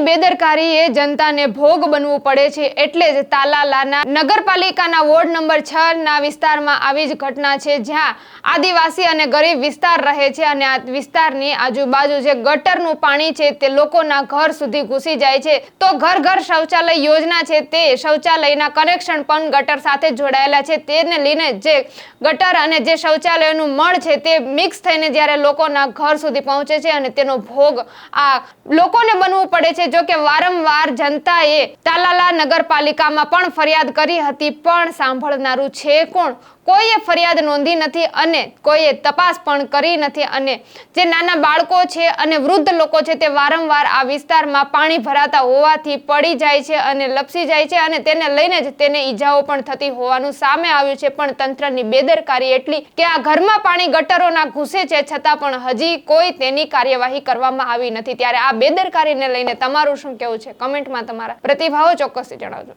તંત્રની બેદરકારી એ જનતાને ભોગ બનવું પડે છે એટલે જ તાલાલાના નગરપાલિકાના વોર્ડ નંબર છ ના વિસ્તારમાં આવી જ ઘટના છે, જ્યાં આદિવાસી અને ગરીબ વિસ્તાર રહે છે અને આ વિસ્તારની આજુબાજુ જે ગટરનું પાણી છે તે લોકોના ઘર સુધી ઘૂસી જાય છે. તો ઘર ઘર શૌચાલય યોજના છે તે શૌચાલયના કનેક્શન પણ ગટર સાથે જોડાયેલા છે. તેને લઈને જે ગટર અને જે શૌચાલયનું મળ છે તે મિક્સ થઈને જ્યારે લોકોના ઘર સુધી પહોંચે છે અને તેનો ભોગ આ લોકોને બનવું પડે છે જો કે વારંવાર જનતાએ તાલાલા નગરપાલિકામાં પણ ફરિયાદ કરી હતી પણ સાંભળનારું છે કોણ? કોઈએ ફરિયાદ નોંધી નથી અને કોઈએ તપાસ પણ કરી નથી અને જે નાના બાળકો છે અને વૃદ્ધ લોકો છે તે વારંવાર આ વિસ્તારમાં પાણી ભરાતા હોવાથી પડી જાય છે અને લપસી જાય છે અને તેને લઈને જ તેને ઈજાઓ પણ થતી હોવાનું સામે આવ્યું છે. પણ તંત્રની બેદરકારી એટલી કે આ ઘરમાં પાણી ગટરોના ઘૂસે છે છતાં પણ હજી કોઈ તેની કાર્યવાહી કરવામાં આવી નથી. ત્યારે આ બેદરકારીને લઈને તમારું શું કહેવું છે? કમેન્ટમાં તમારા પ્રતિભાવો ચોક્કસથી જણાવજો.